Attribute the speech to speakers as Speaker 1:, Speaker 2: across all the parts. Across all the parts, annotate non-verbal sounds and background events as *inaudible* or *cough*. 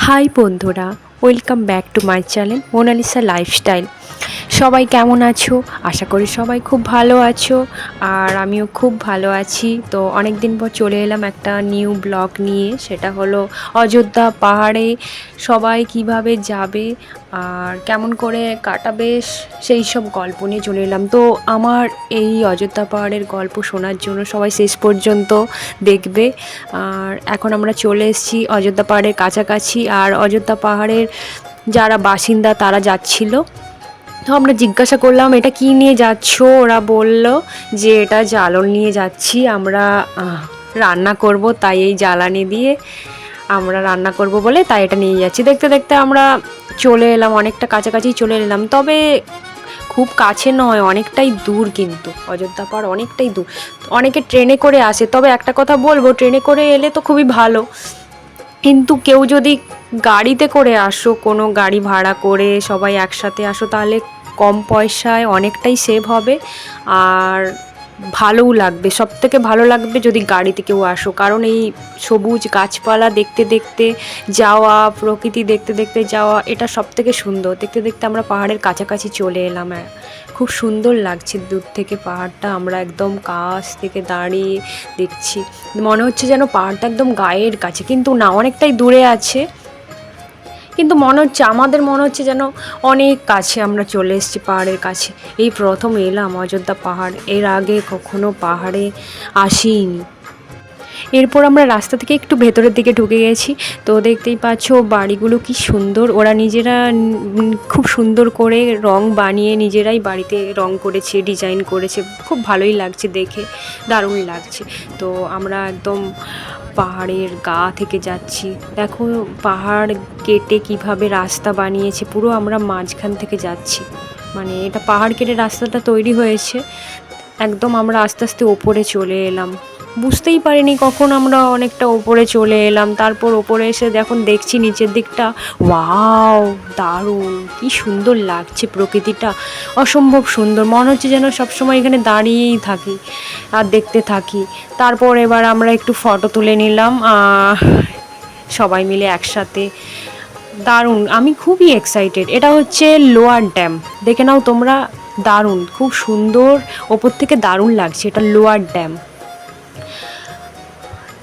Speaker 1: High বন্ধুরা welcome back to my channel Monalisa lifestyle. সবাই কেমন আছো? আশা করি সবাই খুব ভালো আছো। আর আমিও খুব ভালো আছি। তো অনেক দিন পর চলে এলাম একটা নিউ ব্লগ নিয়ে। সেটা হলো অযোধ্যা পাহাড়ে সবাই কীভাবে যাবে আর কেমন করে কাটাবে সেই সব গল্প নিয়ে চলে এলাম। তো আমার এই অযোধ্যা পাহাড়ের গল্প শোনার জন্য সবাই শেষ পর্যন্ত দেখবে। আর এখন আমরা চলে এসেছি অযোধ্যা পাহাড়ের কাছাকাছি। আর অযোধ্যা পাহাড়ের যারা বাসিন্দা তারা যাচ্ছিল। তো আমরা জিজ্ঞাসা করলাম, এটা কি নিয়ে যাচ্ছ? ওরা বলল যে, এটা জ্বালন নিয়ে যাচ্ছি। আমরা রান্না করব তাই এই জ্বালানি দিয়ে আমরা রান্না করব বলে তাই এটা নিয়ে যাচ্ছি। দেখতে দেখতে আমরা চলে এলাম, অনেকটা কাছাকাছি চলে এলাম। তবে খুব কাছে নয়, অনেকটাই দূর কিন্তু। অযোধ্যা পাহাড় অনেকটাই দূর। অনেকে ট্রেনে করে আসে। তবে একটা কথা বলব, ট্রেনে করে এলে তো খুবই ভালো। কিন্তু কেউ যদি গাড়িতে করে আসো, কোনো গাড়ি ভাড়া করে সবাই একসাথে আসো, তাহলে কম পয়সায় অনেকটাই সেভ হবে। আর ভালোও লাগবে সব থেকে ভালো লাগবে যদি গাড়িতে কেউ আসো, কারণ এই সবুজ গাছপালা দেখতে দেখতে যাওয়া, প্রকৃতি দেখতে দেখতে যাওয়া, এটা সব থেকে সুন্দর। দেখতে দেখতে আমরা পাহাড়ের কাছাকাছি চলে এলাম আর খুব সুন্দর লাগছে দূর থেকে পাহাড়টা, আমরা একদম কাছ থেকে দাঁড়িয়ে দেখছি। মনে হচ্ছে যেন পাহাড়টা একদম গায়ের কাছে, কিন্তু না, অনেকটাই দূরে আছে। কিন্তু মনে হচ্ছে, আমাদের মনে হচ্ছে যেন অনেক কাছে আমরা চলে এসেছি পাহাড়ের কাছে। এই প্রথম এলাম অযোধ্যা পাহাড়, এর আগে কখনো পাহাড়ে আসিনি। এরপর আমরা রাস্তা থেকে একটু ভেতরের দিকে ঢুকে গেছি, তো দেখতেই পাচ্ছ বাড়িগুলো কি সুন্দর। ওরা নিজেরা খুব সুন্দর করে রং বানিয়ে নিজেরাই বাড়িতে রং করেছে, ডিজাইন করেছে। খুব ভালোই লাগছে দেখে, দারুণ লাগছে। তো আমরা একদম পাহাড়ের গা থেকে যাচ্ছি। দেখো পাহাড় কেটে কীভাবে রাস্তা বানিয়েছে, পুরো আমরা মাঝখান থেকে যাচ্ছি। মানে এটা পাহাড় কেটে রাস্তাটা তৈরি হয়েছে। একদম আমরা আস্তে আস্তে ওপরে চলে এলাম। বুঝতেই পারিনি কখন আমরা অনেকটা ওপরে চলে এলাম। তারপর ওপরে এসে যখন দেখছি নিচের দিকটা। ওয়াও, দারুণ, কি সুন্দর লাগছে প্রকৃতিটা। অসম্ভব সুন্দর, মনে হচ্ছে যেন সবসময় এখানে দাঁড়িয়েই থাকি আর দেখতে থাকি। তারপর এবার আমরা একটু ফটো তুলে নিলাম সবাই মিলে একসাথে। দারুণ, আমি খুবই এক্সাইটেড এটা হচ্ছে লোয়ার ড্যাম। দেখে নাও তোমরা, দারুণ, খুব সুন্দর, ওপর থেকে দারুণ লাগছে এটা লোয়ার ড্যাম।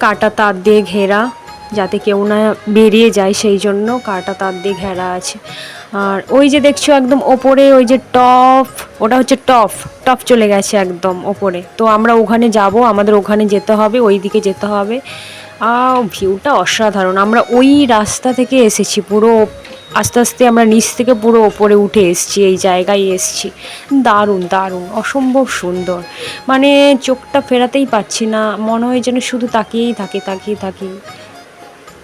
Speaker 1: কাটা তার দিয়ে ঘেরা, যাতে কেউ না বেরিয়ে যায় সেই জন্য কাটা তার দিয়ে ঘেরা আছে। আর ওই যে দেখছ একদম ওপরে ওই যে টপ ওটা হচ্ছে টপ টপ চলে গেছে একদম ওপরে। তো আমরা ওখানে যাব, আমাদের ওখানে যেতে হবে, ওই দিকে যেতে হবে। ভিউটা অসাধারণ। আমরা ওই রাস্তা থেকে এসেছি, পুরো আস্তে আস্তে আমরা নিচ থেকে পুরো ওপরে উঠে এসছি, এই জায়গায় এসছি। দারুণ দারুণ, অসম্ভব সুন্দর। মানে চোখটা ফেরাতেই পাচ্ছি না, মনে হয় যেন শুধু তাকিয়েই থাকি, তাকিয়ে থাকি।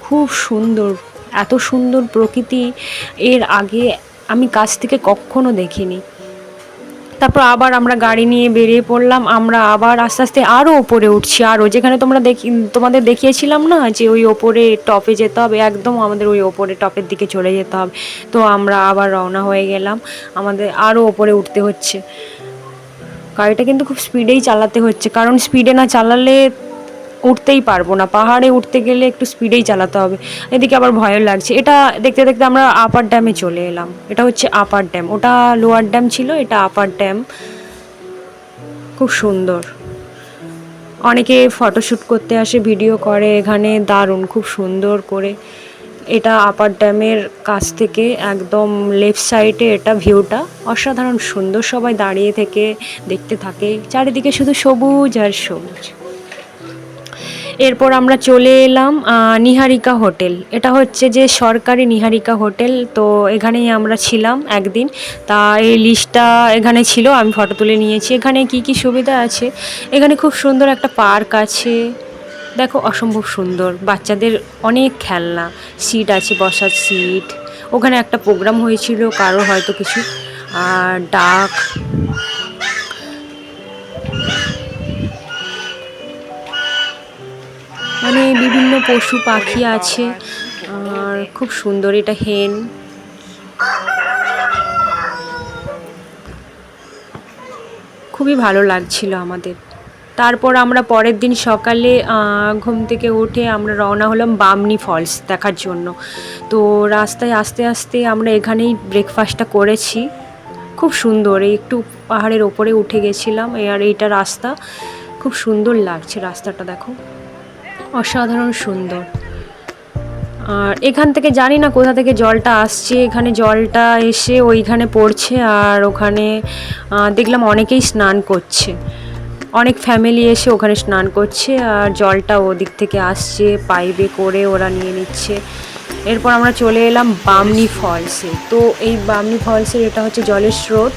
Speaker 1: খুব সুন্দর, এত সুন্দর প্রকৃতি, এর আগে আমি কাছ থেকে কখনো দেখিনি। তারপর আবার আমরা গাড়ি নিয়ে বেরিয়ে পড়লাম, আমরা আবার আস্তে আস্তে আরও ওপরে উঠছি। আরও যেখানে তোমরা দেখি, তোমাদের দেখিয়েছিলাম না যে ওই ওপরে টপে যেতে হবে? একদম আমাদের ওই ওপরে টপের দিকে চলে যেতে হবে। তো আমরা আবার রওনা হয়ে গেলাম। আমাদের আরও ওপরে উঠতে হচ্ছে। গাড়িটা কিন্তু খুব স্পিডেই চালাতে হচ্ছে। কারণ স্পিডে না চালালে উঠতেই পারব না। পাহাড়ে উঠতে গেলে একটু স্পিডেই চালাতে হবে। এদিকে আবার ভয়ও লাগছে। এটা দেখতে দেখতে আমরা আপার ড্যামে চলে এলাম। এটা হচ্ছে আপার ড্যাম ওটা লোয়ার ড্যাম ছিল, এটা আপার ড্যাম খুব সুন্দর। অনেকে ফটোশ্যুট করতে আসে ভিডিও করে। এখানে দারুণ, খুব সুন্দর করে। এটা আপার ড্যামের কাছ থেকে একদম লেফট সাইডে এটা ভিউটা অসাধারণ সুন্দর সবাই দাঁড়িয়ে থেকে, দেখতে থাকে। চারিদিকে শুধু সবুজ আর সবুজ। এরপর আমরা চলে এলাম নিহারিকা হোটেল। এটা হচ্ছে যে সরকারি নিহারিকা হোটেল, তো এখানেই আমরা ছিলাম একদিন। তা এই লিস্টটা এখানে ছিল, আমি ফটো তুলে নিয়েছি। এখানে কি কি সুবিধা আছে? এখানে খুব সুন্দর একটা পার্ক আছে। দেখো, অসম্ভব সুন্দর। বাচ্চাদের অনেক খেলনা, সিট আছে, বসার সিট। ওখানে একটা প্রোগ্রাম হয়েছিল, কারও হয়তো কিছু। আর ডাক। মানে বিভিন্ন পশু পাখি আছে। আর খুব সুন্দর এটা হেন খুবই ভালো লাগছিল আমাদের। তারপর আমরা পরের দিন সকালে ঘুম থেকে উঠে আমরা রওনা হলাম বামনি ফলস দেখার জন্য। তো রাস্তায় আস্তে আস্তে আমরা এখানেই ব্রেকফাস্টটা করেছি। খুব সুন্দর একটু পাহাড়ের ওপরে উঠে গেছিলাম, আর এইটা রাস্তা। খুব সুন্দর লাগছে রাস্তাটা, দেখো। অসাধারণ সুন্দর। আর এখান থেকে জানি না কোথা থেকে জলটা আসছে। এখানে জলটা এসে ওইখানে পড়ছে আর ওখানে দেখলাম অনেকেই স্নান করছে। অনেক ফ্যামিলি এসে ওখানে স্নান করছে আর জলটা ওদিক থেকে আসছে, পাইপে করে ওরা নিয়ে নিচ্ছে। এরপর আমরা চলে এলাম বামনি ফলসে। তো এই বামনি ফলসের এটা হচ্ছে জলের স্রোত।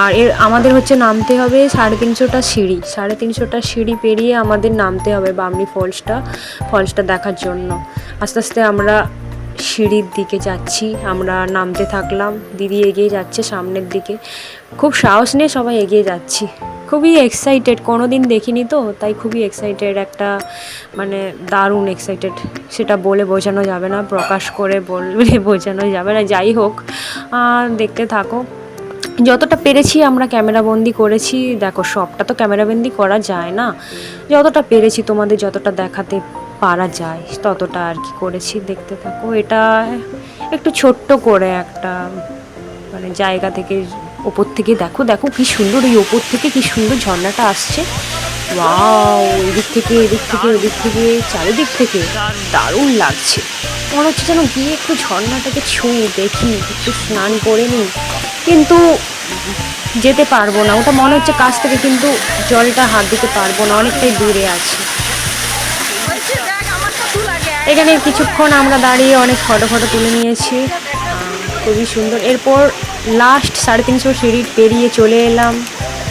Speaker 1: আর এর আমাদের হচ্ছে নামতে হবে সাড়ে তিনশোটা সিঁড়ি। সাড়ে তিনশোটা সিঁড়ি পেরিয়ে আমাদের নামতে হবে বামনি ফলসটা ফলসটা দেখার জন্য। আস্তে আস্তে আমরা সিঁড়ির দিকে যাচ্ছি, আমরা নামতে থাকলাম। দিদি এগিয়ে যাচ্ছে সামনের দিকে। খুব সাহস নিয়ে সবাই এগিয়ে যাচ্ছি। খুবই এক্সাইটেড কোনো দিন দেখিনি তো, তাই খুবই এক্সাইটেড একটা মানে দারুণ এক্সাইটেড সেটা বলে বোঝানো যাবে না, প্রকাশ করে বললে *laughs* বোঝানো যাবে না, যাই হোক দেখতে থাকো। যতটা পেরেছি আমরা ক্যামেরাবন্দি করেছি, দেখো সবটা তো ক্যামেরাবন্দি করা যায় না, যতটা পেরেছি তোমাদের যতটা দেখাতে পারা যায়, ততটা আর কি করেছি, দেখতে থাকো। এটা একটু ছোট্ট করে একটা মানে জায়গা থেকে ওপর থেকে দেখো দেখো কি সুন্দর, এই ওপর থেকে কি সুন্দর ঝর্ণাটা আসছে। ওয়াও, এদিক থেকে এদিক থেকে, ওদিক থেকে, চারিদিক থেকে। দারুণ লাগছে। মনে হচ্ছে যেন গিয়ে একটু ঝর্ণাটাকে ছুঁয়ে দেখি, একটু স্নান করে নিই। কিন্তু যেতে পারব না। ওটা মনে হচ্ছে কাছ থেকে কিন্তু জলটা হাত দিতে পারব না, অনেকটাই দূরে আছে। এখানে কিছুক্ষণ আমরা দাঁড়িয়ে অনেক ফটো ফটো তুলে নিয়েছি। খুবই সুন্দর। এরপর লাস্ট সাড়ে তিনশো সিঁড়ি পেরিয়ে চলে এলাম।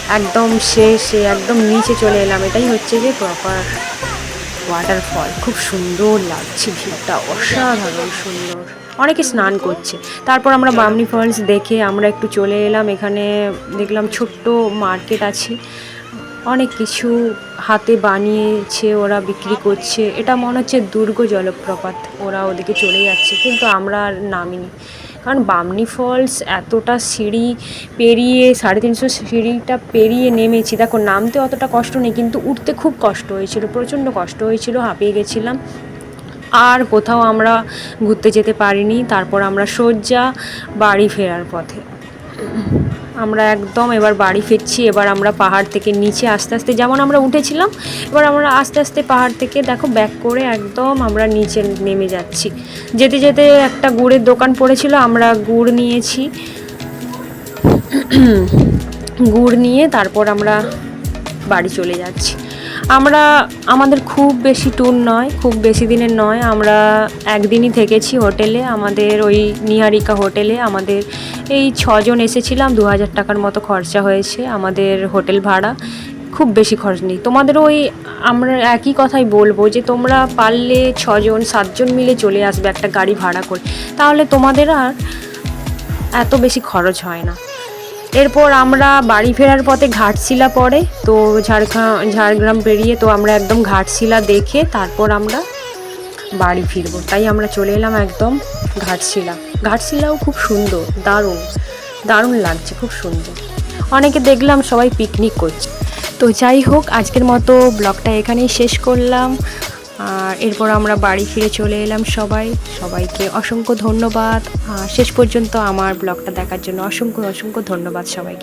Speaker 1: একদম শেষে, একদম নিচে চলে এলাম। এটাই হচ্ছে যে প্রপার ওয়াটারফল খুব সুন্দর লাগছে ভিউটা, অসাধারণ সুন্দর। অনেকে স্নান করছে। তারপর আমরা বামনি ফলস দেখে আমরা একটু চলে এলাম। এখানে দেখলাম ছোট্ট মার্কেট আছে। অনেক কিছু হাতে বানিয়েছে, ওরা বিক্রি করছে। এটা মনে হচ্ছে দুর্গ জলপ্রপাত। ওরা ওদিকে চলে যাচ্ছে, কিন্তু আমরা আর নামিনি। কারণ বামনি ফলস এতটা সিঁড়ি পেরিয়ে, সাড়ে তিনশো সিঁড়িটা পেরিয়ে নেমেছি। দেখো, নামতে অতটা কষ্ট নেই, কিন্তু উঠতে খুব কষ্ট হয়েছিল, প্রচণ্ড কষ্ট হয়েছিল, হাঁপিয়ে গেছিলাম। আর কোথাও আমরা ঘুরতে যেতে পারিনি। তারপর আমরা শয্যা বাড়ি ফেরার পথে। আমরা একদম এবার বাড়ি ফিরছি, এবার আমরা পাহাড় থেকে নিচে আস্তে আস্তে যেমন আমরা উঠেছিলাম, এবার আমরা আস্তে আস্তে পাহাড় থেকে দেখো ব্যাক করে একদম আমরা নিচে নেমে যাচ্ছি। যেতে যেতে একটা গুড়ের দোকান পড়েছিল, আমরা গুড় নিয়েছি। গুড় নিয়ে তারপর আমরা বাড়ি চলে যাচ্ছি। আমরা, আমাদের খুব বেশি ট্যুর নয়, খুব বেশি দিনের নয়। আমরা একদিনই থেকেছি হোটেলে, আমাদের ওই নিহারিকা হোটেলে। আমাদের এই ছজন এসেছিলাম, দু হাজার টাকার মতো খরচা হয়েছে আমাদের হোটেল ভাড়া। খুব বেশি খরচ নেই। তোমাদের ওই, আমরা একই কথাই বলব যে তোমরা পারলে ছজন, সাতজন মিলে চলে আসবে একটা গাড়ি ভাড়া করে। তাহলে তোমাদের আর এত বেশি খরচ হয় না। এরপর আমরা বাড়ি ফেরার পথে ঘাটশিলা পড়ে, তো ঝাড়গ্রাম ঝাড়গ্রাম পেরিয়ে তো আমরা একদম ঘাটশিলা দেখে তারপর আমরা বাড়ি ফিরবো। তাই আমরা চলে এলাম একদম ঘাটশিলা। ঘাটশিলাও খুব সুন্দর, দারুণ দারুণ লাগছে, খুব সুন্দর। অনেকে দেখলাম সবাই পিকনিক করছে। তো যাই হোক, আজকের মতো ব্লগটা এখানেই শেষ করলাম। আর এরপর আমরা বাড়ি ফিরে চলে এলাম সবাই। সবাইকে অসংখ্য ধন্যবাদ। শেষ পর্যন্ত আমার ব্লগটা দেখার জন্য অসংখ্য অসংখ্য ধন্যবাদ সবাইকে।